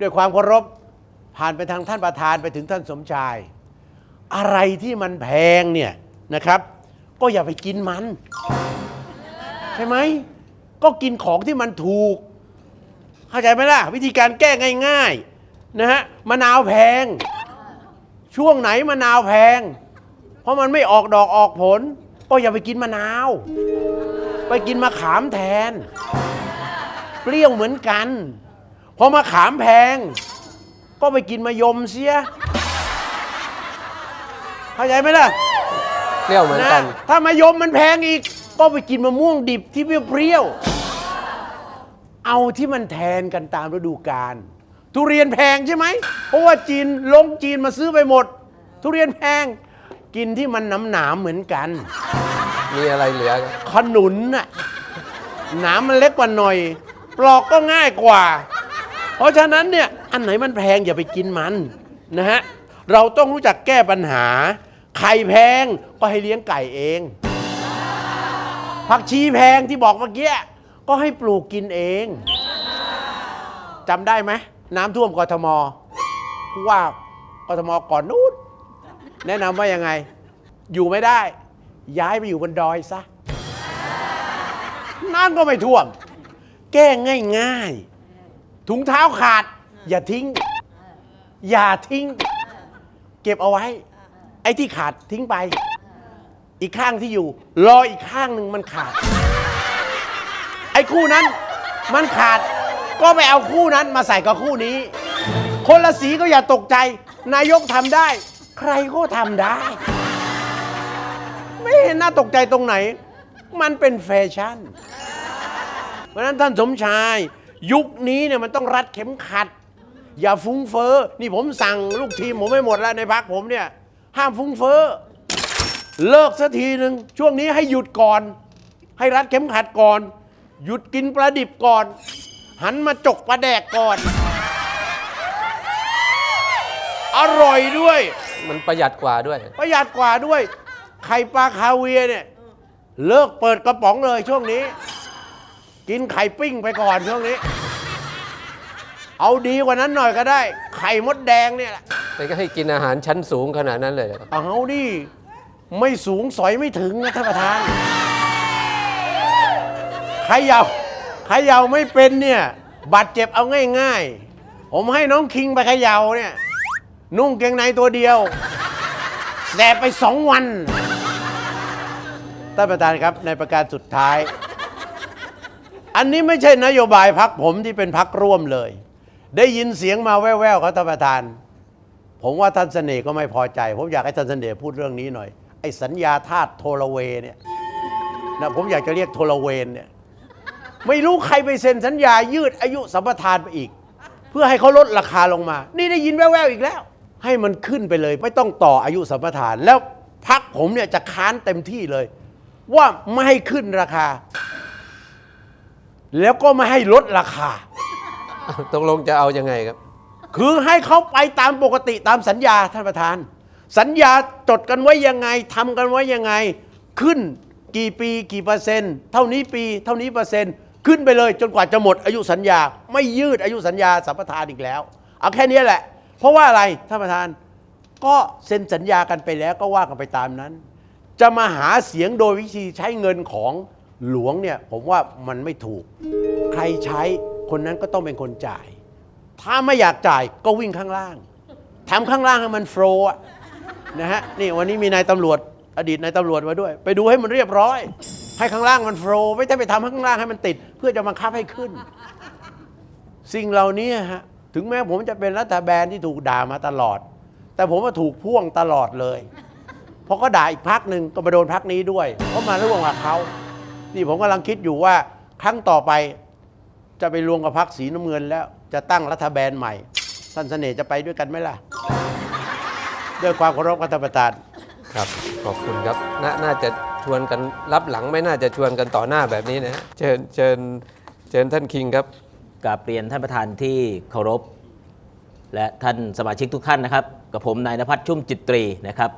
ด้วยความเคารพผ่านไปทางท่านประธานไปถึงท่านสมชาย อะไรที่มันแพงเนี่ยนะครับ ก็อย่าไปกินมัน ใช่ไหม ก็กินของที่มันถูก เข้าใจไหมล่ะ วิธีการแก้ง่ายๆนะฮะมะนาวแพง ช่วงไหนมะนาวแพง เพราะมันไม่ออกดอกออกผล ก็อย่าไปกินมะนาว ไปกินมะขามแทน เปรี้ยวเหมือนกัน พอมะขามแพง ก็ไปกินมะยมเสียเข้าใจไหมล่ะเปรี้ยวเหมือนกันะถ้ามะยมมันแพงอีก ก็ไปกินมะม่วงดิบที่เปรี้ยวๆเอาที่มันแทนกันตามฤดูกาลทุเรียนแพงใช่ไหมเพราะว่าจีนลงจีนมาซื้อไปหมด ทุเรียนแพงกินที่มันหนำหนามๆเหมือนกัน มีอะไรเหลือครับขนุนน่ะหนามมันเล็กกว่าหน่อย ปลอกก็ง่ายกว่า เพราะฉะนั้นเนี่ยอันไหนมันแพงอย่าไปกินมันนะฮะเราต้องรู้จักแก้ปัญหา ไข่แพงก็ให้เลี้ยงไก่เอง ผักชีแพงที่บอกเมื่อกี้ก็ให้ปลูกกินเองจำได้ไหมน้ำท่วมกทมผู้ว่ากทมก่อนนู้นแนะนำว่ายังไง อยู่ไม่ได้ ย้ายไปอยู่บนดอยซะน้ำก็ไม่ท่วม แก้ง่ายๆ ถุงเท้าขาด อย่าทิ้ง อย่าทิ้ง เก็บเอาไว้ ไอ้ที่ขาดทิ้งไป อีกข้างที่อยู่ รออีกข้างหนึ่งมันขาด ไอ้คู่นั้น มันขาด ก็ไปเอาคู่นั้นมาใส่กับคู่นี้ คนละสีก็อย่าตกใจ นายกทำได้ ใครก็ทำได้ ไม่เห็นน่าตกใจตรงไหน มันเป็นแฟชั่น เพราะฉะนั้นท่านสมชาย ยุคนี้เนี่ยมันต้องรัดเข็มขัด อย่าฟุ้งเฟ้อนี่ผมสั่งลูกทีมผมไม่หมดแล้วในพักผมเนี่ย ห้ามฟุ้งเฟ้อเลิกสักทีหนึ่งช่วงนี้ให้หยุดก่อน ให้รัดเข็มขัดก่อน หยุดกินปลาดิบก่อน หันมาจกปลาแดกก่อน อร่อยด้วย มันประหยัดกว่าด้วย ประหยัดกว่าด้วยไข่ปลาคาเวียร์เนี่ย เลิกเปิดกระป๋องเลยช่วงนี้ กินไข่ปิ้งไปก่อนช่วงนี้ เอาดีกว่านั้นหน่อยก็ได้ ไข่มดแดงเนี่ยแหละมันก็ให้กินอาหารชั้นสูงขนาดนั้นเลยเหรอเอาดิไม่สูงสอยไม่ถึงนะท่านประธานใครเยาใครเยาไม่เป็นเนี่ยบาดเจ็บเอาง่ายๆ ผมให้น้องคิงไปเขยาเนี่ย นุ่งเกงในตัวเดียวแสบไปสองวันท่านประธานครับในประการสุดท้าย อันนี้ไม่ใช่นโยบายพักผมที่เป็นพักร่วมเลย ได้ยินเสียงมาแว่วๆครับท่านประธาน ผมว่าท่านเสน่ห์ก็ไม่พอใจ ผมอยากให้ท่านเสน่ห์พูดเรื่องนี้หน่อย ไอ้สัญญาธาตุโทรเวเนี่ยนะผมอยากจะเรียกโทรเวนเนี่ยไม่รู้ใครไปเซ็นสัญญายืดอายุสัมปทานไปอีก เพื่อให้เขาลดราคาลงมา นี่ได้ยินแว่วๆอีกแล้ว ให้มันขึ้นไปเลย ไม่ต้องต่ออายุสัมปทาน แล้วพักผมเนี่ยจะค้านเต็มที่เลย ว่าไม่ให้ขึ้นราคา แล้วก็ไม่ให้ลดราคา ตกลงจะเอายังไงครับ คือให้เขาไปตามปกติตามสัญญาท่านประธาน สัญญาจดกันไว้ยังไงทำกันไว้ยังไง ขึ้นกี่ปีกี่เปอร์เซ็นต์เท่านี้ปีเท่านี้เปอร์เซ็นต์ขึ้นไปเลยจนกว่าจะหมดอายุสัญญา ไม่ยืดอายุสัญญาสัมปทานอีกแล้ว เอาแค่นี้แหละ เพราะว่าอะไรท่านประธานก็เซ็นสัญญากันไปแล้วก็ว่ากันไปตามนั้น จะมาหาเสียงโดยวิธีใช้เงินของหลวงเนี่ยผมว่ามันไม่ถูก ใครใช้ คนนั้นก็ต้องเป็นคนจ่าย ถ้าไม่อยากจ่ายก็วิ่งข้างล่างทำข้างล่างให้มันโฟล์นะฮะนี่วันนี้มีนายตำรวจอดีตนายตำรวจมาด้วย ไปดูให้มันเรียบร้อย ให้ข้างล่างมันโฟล์ไม่ใช่ไปทำข้างล่างให้มันติด เพื่อจะบังคับให้ขึ้น สิ่งเหล่านี้ฮะถึงแม้ผมจะเป็นรัฐบาลที่ถูกด่ามาตลอด แต่ผมว่าถูกพ่วงตลอดเลยเพราะก็ด่าอีกพักหนึ่งก็มาโดนพักนี้ด้วยเพราะมาร่วมกับเขานี่ผมกำลังคิดอยู่ว่าครั้งต่อไป จะไปรวมกับพักสีน้ำเงินแล้ว จะตั้งรัฐบาลใหม่ท่านเสน่ห์จะไปด้วยกันไหมล่ะ ด้วยความเคารพครับท่านประธาน ครับ ขอบคุณครับนาน่าจะชวนกันรับหลังไม่น่าจะชวนกันต่อหน้าแบบนี้นะฮะเชิญเชิญเชิญท่านคิงครับ กราบเรียนท่านประธานที่เคารพ และท่านสมาชิกทุกท่านนะครับ กับผมนายนภัสชุ่มจิตรีนะครับ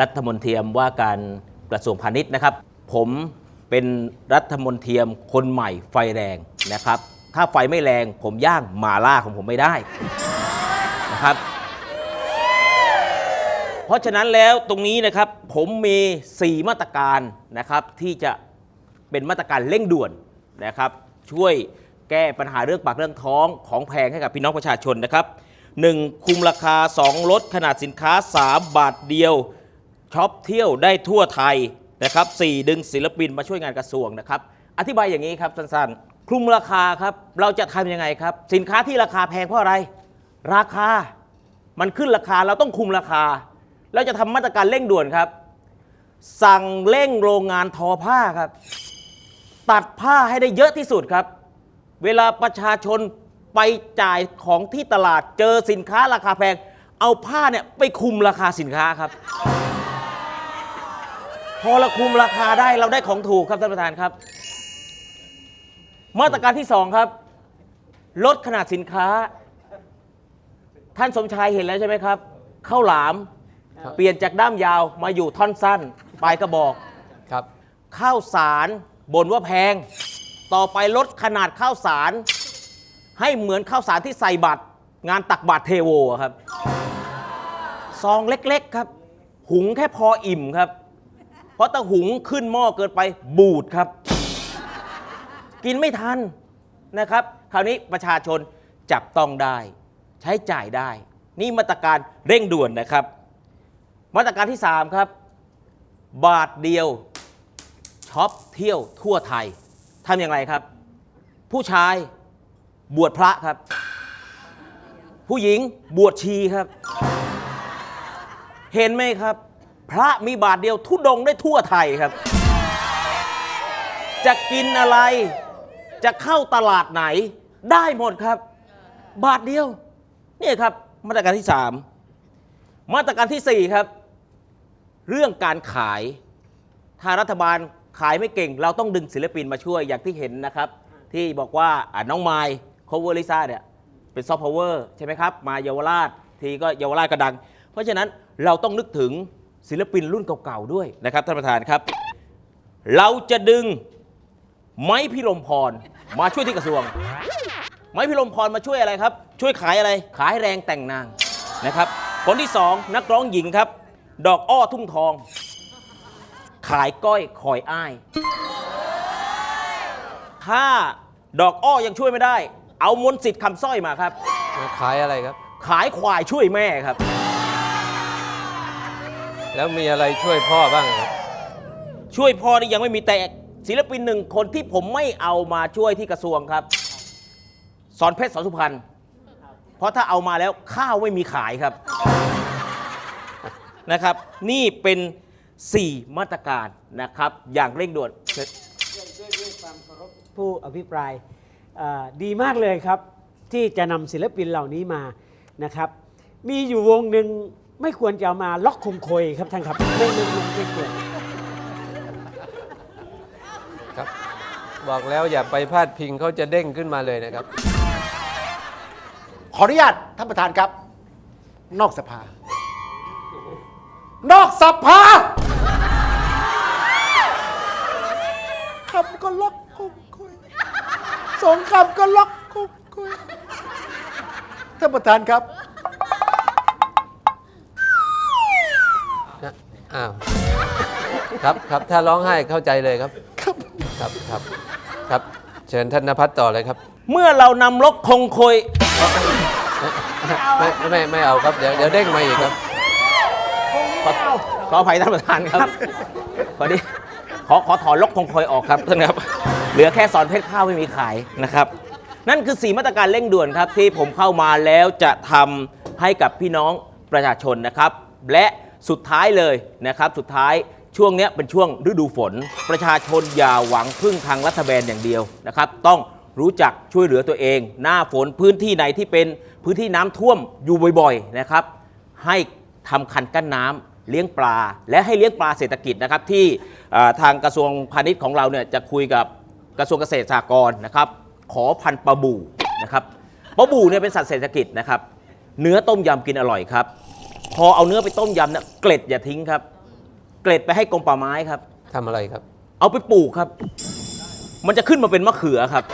รัฐมนตรีว่าการกระทรวงพาณิชย์นะครับ ผมเป็นรัฐมนตรีคนใหม่ไฟแรงนะครับ ถ้าไฟไม่แรงผมย่างหมาล่าของผมไม่ได้นะครับ เพราะฉะนั้นแล้วตรงนี้นะครับผมมี 4 มาตรการนะครับ ที่จะเป็นมาตรการเร่งด่วนนะครับ ช่วยแก้ปัญหาเรื่องปากเรื่องท้องของแพงให้กับพี่น้องประชาชนนะครับ 1. คุมราคา 2 ลดขนาดสินค้า 3 บาทเดียวช็อปเที่ยวได้ทั่วไทยนะครับ 4 ดึงศิลปินมาช่วยงานกระทรวงนะครับ อธิบายอย่างนี้ครับสั้นๆ คลุมราคาครับ เราจะทำยังไงครับ สินค้าที่ราคาแพงเพราะอะไร ราคา มันขึ้นราคาเราต้องคุมราคา เราจะทำมาตรการเร่งด่วนครับ สั่งเร่งโรงงานทอผ้าครับ ตัดผ้าให้ได้เยอะที่สุดครับ เวลาประชาชนไปจ่ายของที่ตลาดเจอสินค้าราคาแพง เอาผ้าเนี่ยไปคุมราคาสินค้าครับ พอเราคุมราคาได้เราได้ของถูกครับท่านประธานครับ มาตรการที่สองครับ ลดขนาดสินค้า ท่านสมชายเห็นแล้วใช่ไหมครับข้าวหลาม ครับ เปลี่ยนจากด้ามยาวมาอยู่ท่อนสั้น ปลายกระบอก ครับ ข้าวสารบ่นว่าแพง ต่อไปลดขนาดข้าวสาร ให้เหมือนข้าวสารที่ใส่บัตร งานตักบาตรเทโวอะครับ ซองเล็กๆครับ หุงแค่พออิ่มครับ เพราะถ้าหุงขึ้นหม้อเกินไปบูดครับ กินไม่ทันนะครับ คราวนี้ประชาชนจับต้องได้ ใช้จ่ายได้ นี่มาตรการเร่งด่วนนะครับ มาตรการที่ 3 ครับ บาทเดียวช็อปเที่ยวทั่วไทยทำอย่างไรครับ ผู้ชายบวชพระครับ ผู้หญิงบวชชีครับ เห็นไหมครับ พระมีบาทเดียวทุดงได้ทั่วไทยครับ จะกินอะไร จะเข้าตลาดไหนได้หมดครับ บาทเดียวนี่ครับมาตรการที่ 3 มาตรการทีสี่ 4 ครับ เรื่องการขาย ถ้ารัฐบาลขายไม่เก่ง เราต้องดึงศิลปินมาช่วยอย่างที่เห็นนะครับ ที่บอกว่าน้องไมค์โคเวอร์ลิซ่าเนี่ยเป็นซอฟต์พาวเวอร์ใช่ไหมครับ มาเยาวราชทีก็เยาวราชก็ดัง เพราะฉะนั้นเราต้องนึกถึงศิลปินรุ่นเก่าๆด้วยนะครับท่านประธานครับ เราจะดึง ไม้พิรมพร มาช่วยที่กระทรวง ไม้พิรมพรมาช่วยอะไรครับ ช่วยขายอะไร ขายแรงแต่งนางนะครับ คนที่สองนักร้องหญิงครับ ดอกอ้อทุ่งทอง ขายก้อยคอยอ้าย ถ้าดอกอ้อยังช่วยไม่ได้ เอามนต์สิทธิ์คำสร้อยมาครับ ขายอะไรครับ ขายควายช่วยแม่ครับ แล้วมีอะไรช่วยพ่อบ้างครับ ช่วยพ่อนี่ยังไม่มีแต่ ศิลปินหนึ่งคนที่ผมไม่เอามาช่วยที่กระทรวงครับ สอนเพชรสอนสุพรรณเพราะถ้าเอามาแล้วข้าวไม่มีขายครับนะครับ นี่เป็น 4 มาตรการนะครับ อย่างเร่งด่วนเด้วยความเคารพผู้อภิปรายเอ่อดีมากเลยครับ ที่จะนำศิลปินเหล่านี้มานะครับ มีอยู่วงหนึ่งไม่ควรจะเอามาล็อกคงคอยครับท่านครับไม่ไม่ไม่ไม่ควร ครับ บอกแล้วอย่าไปพาดพิงเขาจะเด้งขึ้นมาเลยนะครับ ขออนุญาตท่านประธานครับ นอกสภา นอกสภาคำก็ล็อกคุกคุยสองคำก็ล็อกคุกคุยท่านประธานครับ อ้าว ครับครับถ้าร้องไห้เข้าใจเลยครับ ครับครับครับครับ เชิญท่านนภัสต่อเลยครับเมื่อเรานำลกคงคอยไม่ไม่ไม่เอาครับเดี๋ยวเดี๋ยวเด้งมาอีกครับ ขอขออภัยท่านประธานครับพอดีขอขอถอนลกคงคอยออกครับท่านครับเหลือแค่สอนเพชรข้าวไม่มีขายนะครับ นั่นคือ4มาตรการเร่งด่วนครับ ที่ผมเข้ามาแล้วจะทำให้กับพี่น้องประชาชนนะครับ และสุดท้ายเลยนะครับ สุดท้าย ช่วงนี้เป็นช่วงฤดูฝน ประชาชนอย่าหวังพึ่งทางรัฐบาลอย่างเดียวนะครับต้องรู้จักช่วยเหลือตัวเอง หน้าฝนพื้นที่ไหนที่เป็นพื้นที่น้ำท่วมอยู่บ่อยๆนะครับ ให้ทำคันกั้นน้ำเลี้ยงปลา และให้เลี้ยงปลาเศรษฐกิจนะครับที่ทางกระทรวงพาณิชย์ของเราเนี่ยจะคุยกับกระทรวงเกษตรสหกรณ์นะครับขอพันปลาบูนะครับปลาบูเนี่ยเป็นสัตว์เศรษฐกิจนะครับ เนื้อต้มยำกินอร่อยครับ พอเอาเนื้อไปต้มยำเนี่ยเกล็ดอย่าทิ้งครับ เกล็ดไปให้กรมป่าไม้ครับ ทำอะไรครับ เอาไปปลูกครับ มันจะขึ้นมาเป็นมะเขือครับ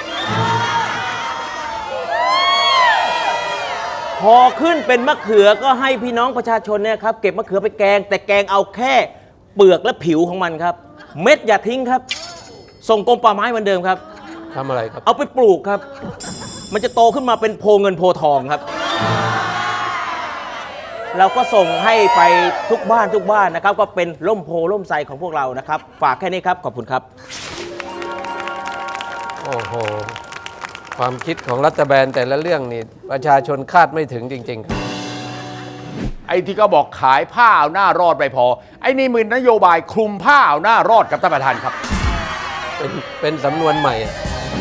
พอขึ้นเป็นมะเขือก็ให้พี่น้องประชาชนเนี่ยครับเก็บมะเขือไปแกง แต่แกงเอาแค่เปลือกและผิวของมันครับ เม็ดอย่าทิ้งครับ ส่งกรมป่าไม้เหมือนเดิมครับ ทำอะไรครับ เอาไปปลูกครับ มันจะโตขึ้นมาเป็นโพเงินโพทองครับ เราก็ส่งให้ไปทุกบ้านทุกบ้านนะครับ ก็เป็นร่มโพร่มไทรของพวกเรานะครับ ฝากแค่นี้ครับ ขอบคุณครับ โอ้โห ความคิดของรัฐบาลแต่ละเรื่องนี่ประชาชนคาดไม่ถึงจริง ๆ ครับ ไอ้ที่เขาบอกขายผ้าเอาหน้ารอดไปพอ ไอ้นี่มือนโยบายคลุมผ้าเอาหน้ารอดกับท่านประธานครับ เป็นเป็นสำนวนใหม่อะ